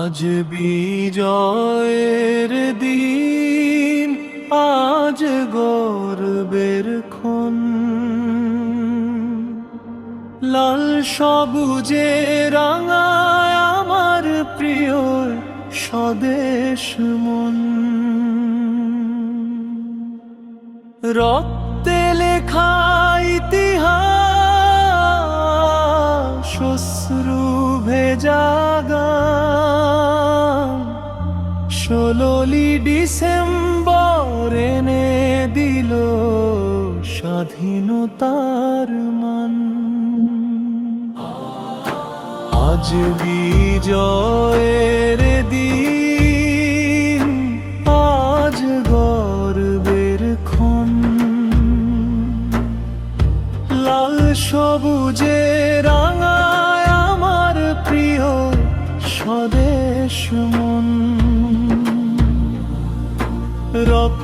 আজ বিজয়ের দিন, আজ গর্বের ক্ষণ। লাল সবুজে রাঙায় আমার প্রিয় স্বদেশ মন। রক্তে লেখা ইতিহাস শ্বশ্রু ভেজা ডিসেম্বর এনে দিল স্বাধীনতার মান। আজ বিজয়ের দিন, আজ গর্বের ক্ষণ। লাল সবুজে রাঙায় আমার প্রিয় স্বদেশ মন। রক্তে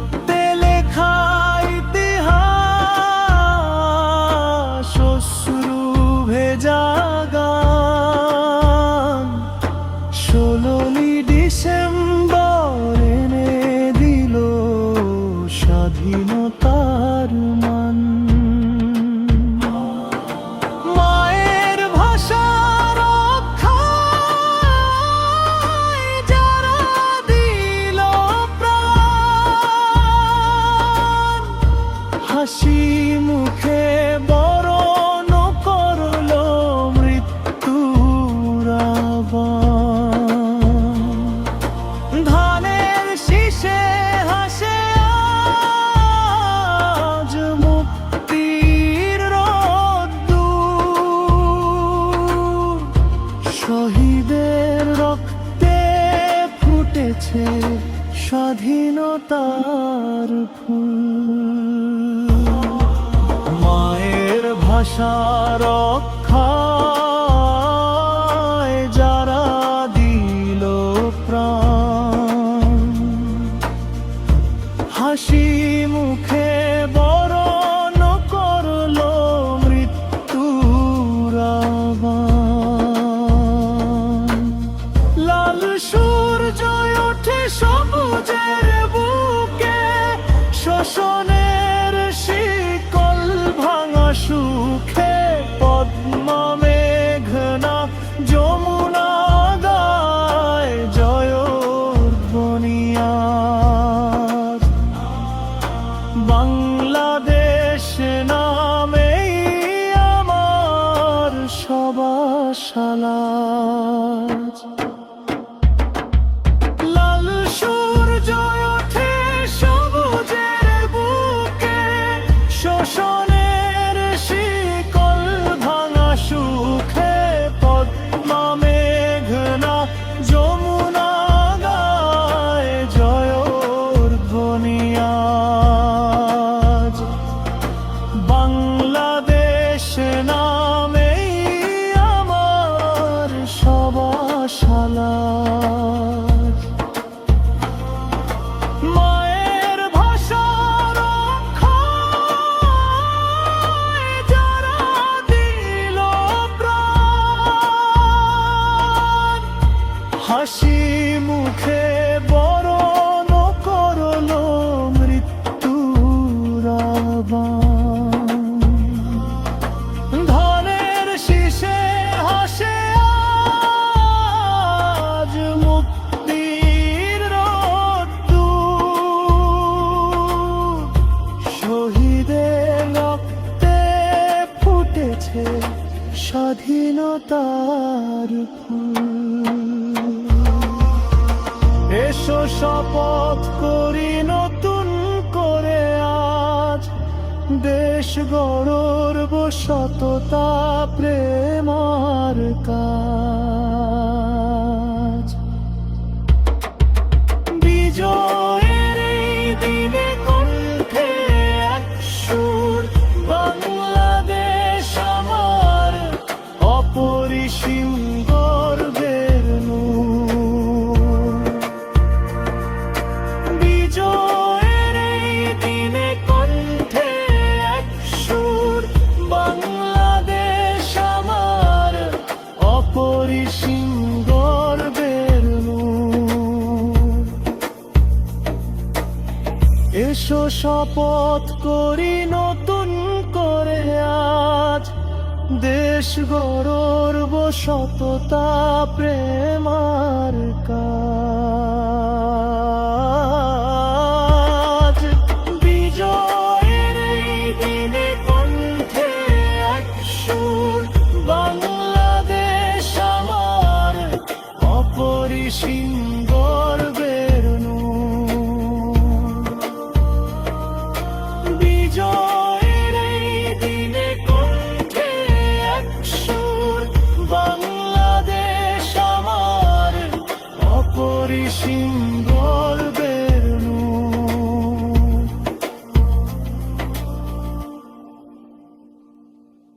স্বাধীনতার ফুল। মায়ের ভাষা রক্ষায় শোষণের শিকল ভাঙা সুখে পদ্মা মেঘনা যমুনা গায় জয় বনিয়ার বাংলাদেশ নামেই আমার সবাসালাজ ফুল। এসো শপথ করি নতুন করে আজ। দেশ গৌরব শততা প্রেমার শপথ করি নতুন করে আজ। দেশ গৌরব সততা প্রেমার কাজ। বাংলাদেশ আমার অপরিসীম